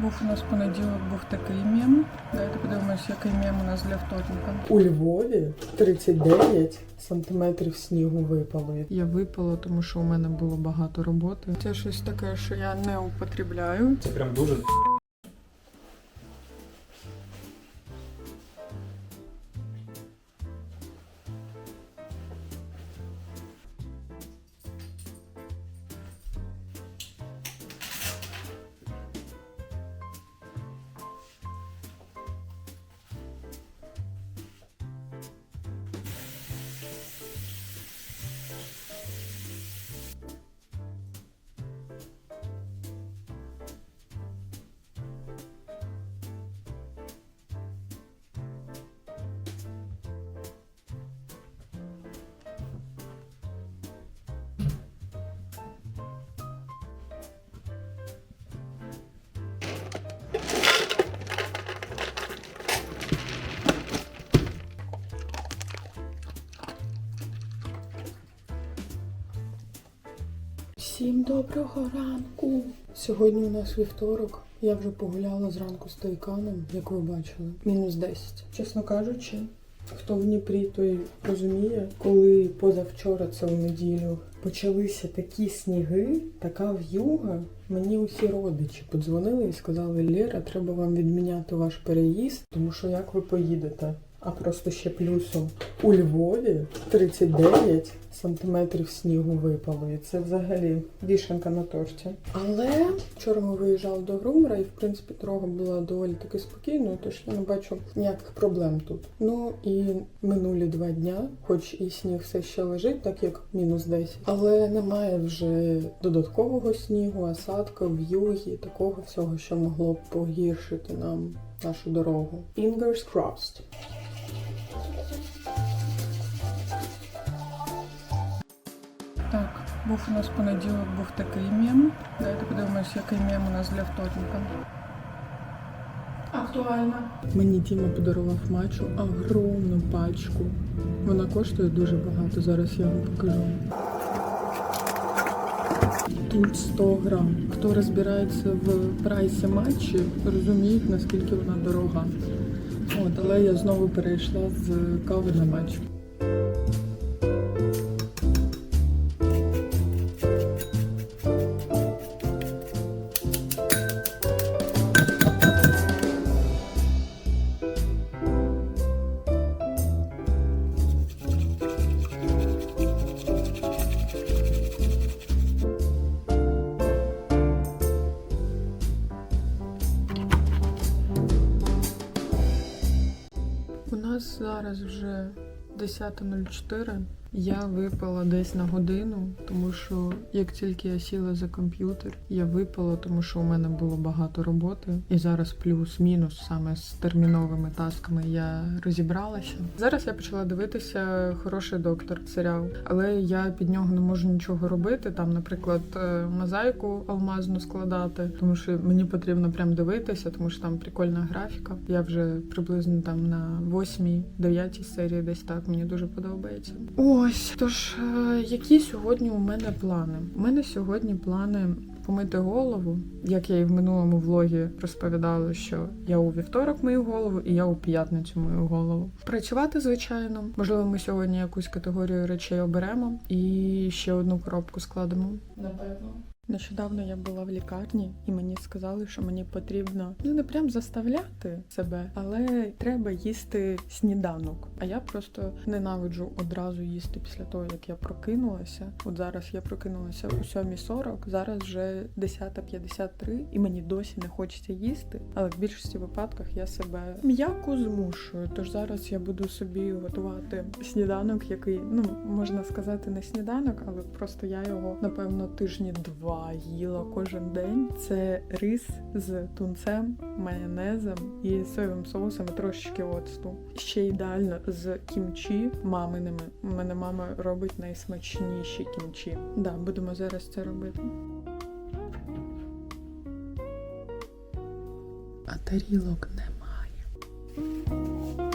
Був у нас понеділок, був такий мем. Давайте подивимось, який мем у нас для вторника. У Львові 39 сантиметрів снігу випало. Я випала, тому що у мене було багато роботи. Це щось таке, що я не употребляю. Це прям дуже Всім доброго ранку! Сьогодні у нас вівторок. Я вже погуляла зранку з тайканом, як ви бачили. Мінус 10. Чесно кажучи, хто в Дніпрі, той розуміє, коли позавчора, це в неділю, почалися такі сніги, така в'юга. Мені усі родичі подзвонили і сказали: Лєра, треба вам відміняти ваш переїзд, тому що як ви поїдете? А просто ще плюсом у Львові 39 сантиметрів снігу випало. І це взагалі вішенка на торті. Але вчора ми виїжджали до Грумера, і в принципі дорога була доволі таки спокійною, тож я не бачу ніяких проблем тут. Ну і минулі два дня, хоч і сніг все ще лежить, так як мінус 10, але немає вже додаткового снігу, осадка, в'юги, такого всього, що могло б погіршити нам нашу дорогу. Fingers crossed. Так, був у нас понеділок, був такий мем. Давайте подивимось, який мем у нас для вторника. Актуально. Мені Діма подарував мачу огромну пачку. Вона коштує дуже багато. Зараз я вам покажу. Тут 100 грам. Хто розбирається в прайсі матчі, розуміють, наскільки вона дорога. От, але я знову перейшла з кави на матч. 10.04. Я випала десь на годину, тому що як тільки я сіла за комп'ютер, я випала, тому що у мене було багато роботи. І зараз плюс-мінус саме з терміновими тасками я розібралася. Зараз я почала дивитися хороший доктор серіал, але я під нього не можу нічого робити. Там, наприклад, е, мозаїку алмазну складати, тому що мені потрібно прям дивитися, тому що там прикольна графіка. Я вже приблизно там на 8-9 серії, десь так мені дуже подобається. Ось тож, е, які сьогодні у мене плани? У мене сьогодні плани. Помити голову, як я і в минулому влогі розповідала, що я у вівторок мию голову і я у п'ятницю мию голову. Працювати, звичайно, можливо, ми сьогодні якусь категорію речей оберемо і ще одну коробку складемо. Напевно. Нещодавно я була в лікарні, і мені сказали, що мені потрібно ну не прям заставляти себе, але треба їсти сніданок. А я просто ненавиджу одразу їсти після того, як я прокинулася. От зараз я прокинулася у 7.40, зараз вже 10.53, і мені досі не хочеться їсти. Але в більшості випадках я себе м'яко змушую. Тож зараз я буду собі готувати сніданок, який ну можна сказати, не сніданок, але просто я його напевно тижні два їла кожен день. Це рис з тунцем, майонезом і соєвим соусом, і трошечки оцту. Ще ідеально з кімчі маминими. У мене мама робить найсмачніші кімчі. Да, будемо зараз це робити. А тарілок немає.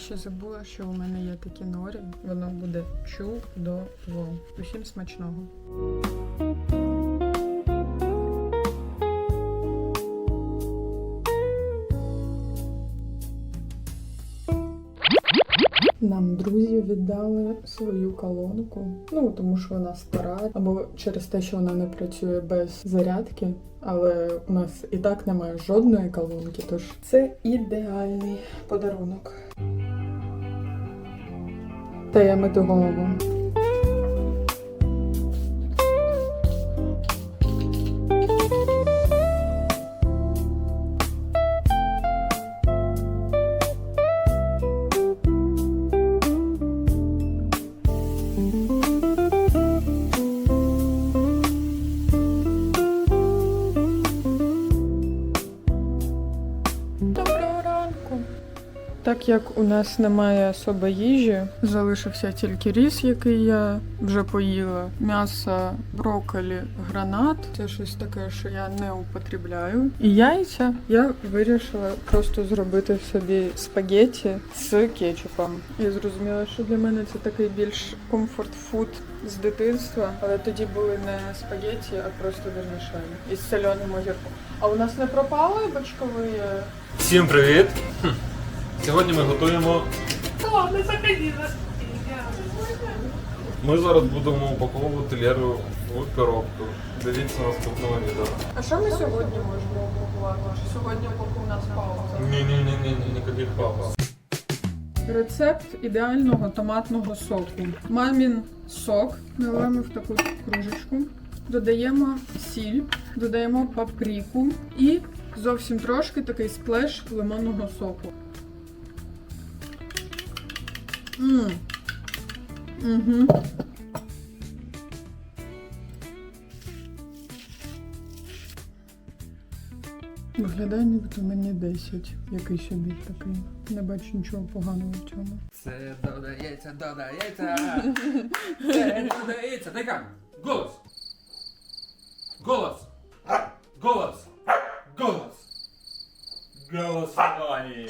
Ще забула, що у мене є такі норі. Воно буде чудово. Усім смачного. Нам друзі віддали свою колонку. Ну тому що вона стара, або через те, що вона не працює без зарядки. Але у нас і так немає жодної колонки, тож це ідеальний подарунок. Та я мити Так як у нас немає особо їжі, залишився тільки ріс, який я вже поїла, м'ясо, брокколі, гранат. Це щось таке, що я не употребляю. І яйця я вирішила просто зробити собі спагетті з кетчупом. Я зрозуміла, що для мене це такий більш комфорт-фуд з дитинства, але тоді були не спагетті, а просто вермішель із соленим огірком. А у нас не пропали бочкові Всім привіт! Сьогодні ми готуємо. Ми зараз будемо упаковувати Леру в коробку. Дивіться наступного відео. А що ми сьогодні можемо упакувати? Сьогодні у нас пауза. Ні, ні, ні, ні, ні, ніяких пауз. Рецепт ідеального томатного соку. Мамін сок наливаємо в таку кружечку, додаємо сіль, додаємо паприку і зовсім трошки такий сплеш лимонного соку. Мм. Угу. Виглядає нібито мені 10. Якийсь обід такий. Не бачу нічого поганого в цьому. Це додається, додається. Це додається. Дай-ка. Голос. Голос. Голос. Голос. Голосування.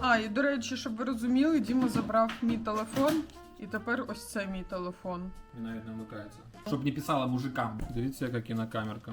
А, і до речі, щоб ви розуміли, Діма забрав мій телефон, і тепер ось це мій телефон. Він навіть не вмикається. Щоб не писала мужикам. Дивіться, яка кінокамерка.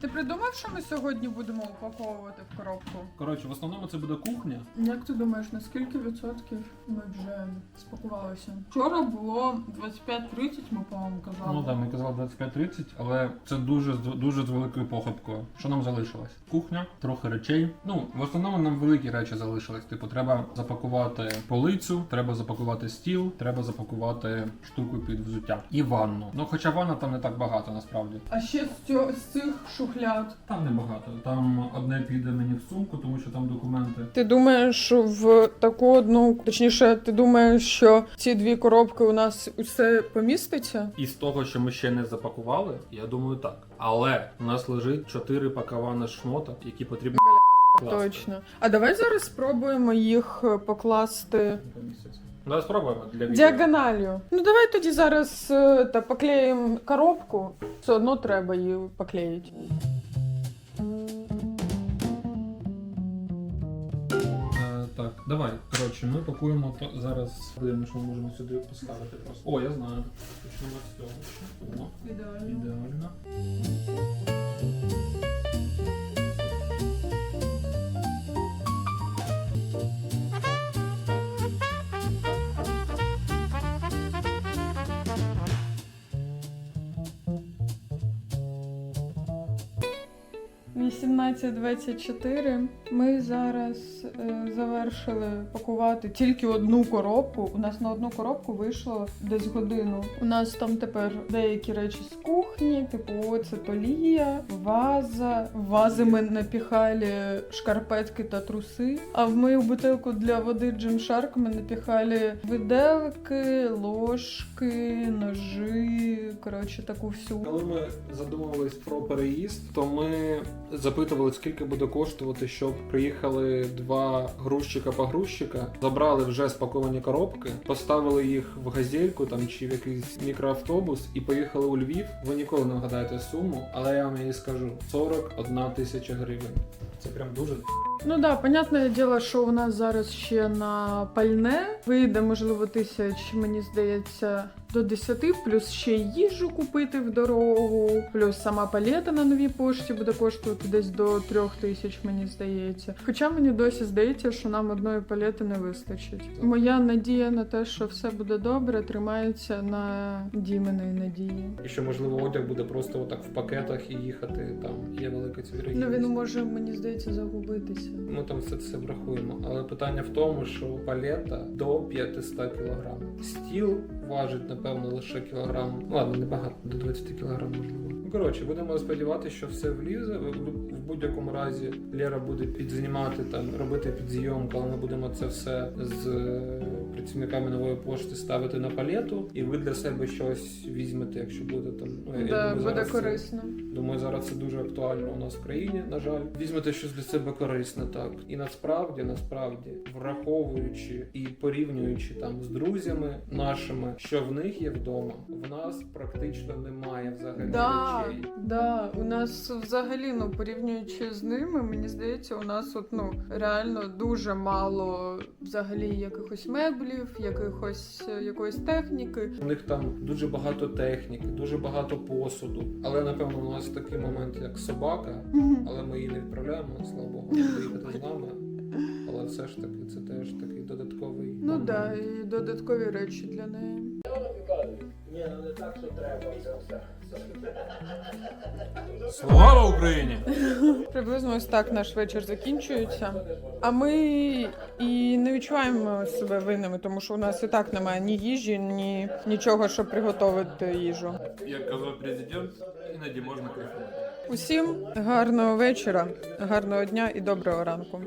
Ти придумав, що ми сьогодні будемо упаковувати в коробку? Коротше, в основному це буде кухня. Як ти думаєш, на скільки відсотків ми вже спакувалися? Вчора було 25-30, ми, по-моєму, казали. Ну так, ми казали 25-30, але це дуже з- дуже з великою похибкою. Що нам залишилось? Кухня, трохи речей. Ну, в основному нам великі речі залишились. Типу, треба запакувати полицю, треба запакувати стіл, треба запакувати штуку під взуття і ванну. Ну, хоча ванна там не так багато насправді. А ще з, цього, з цих шухляд. Там не багато. Там одне піде мені в сумку, тому що там документи. Ти думаєш, що в таку одну, точніше, ти думаєш, що ці дві коробки у нас усе поміститься? І з того, що ми ще не запакували, я думаю так. Але у нас лежить чотири пакавани шмоток, які потрібно класти. Точно. А давай зараз спробуємо їх е, покласти Давай спробуємо для відео. діагональю. Ну давай тоді зараз е, та поклеїмо коробку. Все одно треба її поклеїти. Е, так, давай. Коротше, ми пакуємо то зараз. Дивимо, що ми можемо сюди поставити просто. О, я знаю. Почнемо з цього. О, Ідеально. ідеально. Вісімнадцять двадцять чотири. Ми зараз е, завершили пакувати тільки одну коробку. У нас на одну коробку вийшло десь годину. У нас там тепер деякі речі з кухні, типу оце толія, ваза. Вази ми напіхали шкарпетки та труси. А в мою бутилку для води Gymshark ми напіхали виделки, ложки, ножи. Коротше, таку всю. Коли ми задумувались про переїзд, то ми запитували, скільки буде коштувати, щоб приїхали два грузчика-погрузчика, забрали вже спаковані коробки, поставили їх в газельку там чи в якийсь мікроавтобус і поїхали у Львів. Ви ніколи не вгадаєте суму, але я вам її скажу: 41 тисяча гривень. Це прям дуже Ну да, понятне діло, що у нас зараз ще на пальне вийде, можливо, тисяч, мені здається, до 10, плюс ще їжу купити в дорогу, плюс сама палета на новій пошті буде коштувати десь до 3 тисяч, мені здається. Хоча мені досі здається, що нам одної палети не вистачить. Моя надія на те, що все буде добре, тримається на діминої надії. і що можливо одяг буде просто отак в пакетах і їхати. Там є велика ця Ну він може, мені здається, загубитися. Ми там все це врахуємо. Але питання в тому, що палета до 500 кг. Стіл важить, напевно, лише кілограм. Ладно, небагато, до 20 кг можливо. Ну, коротше, будемо сподіватися, що все влізе. В, будь-якому разі Лера буде підзнімати там, робити підзйом, коли ми будемо це все з працівниками нової пошти ставити на палету, і ви для себе щось візьмете, якщо буде там. Ну, я Да, думаю, буде зараз це- корисно. Думаю, зараз це дуже актуально у нас в країні. На жаль, візьмете щось для себе корисне, так і насправді, насправді, враховуючи і порівнюючи там з друзями нашими, що в них є вдома, в нас практично немає взагалі Да, речей. да, у нас взагалі, ну порівнюючи з ними, мені здається, у нас от ну реально дуже мало взагалі якихось меблів, якихось е, якоїсь техніки. У них там дуже багато техніки, дуже багато посуду. Але напевно у нас такий момент, як собака, але ми її не відправляємо, слава Богу, поїхати з нами. Але все ж таки, це теж такий додатковий. Ну так, да, і додаткові речі для неї. Слава Україні! Приблизно ось так наш вечір закінчується. А ми і не відчуваємо себе винними, тому що у нас і так немає ні їжі, ні нічого, щоб приготувати їжу. Як казав президент, іноді можна кайфувати. Усім гарного вечора, гарного дня і доброго ранку.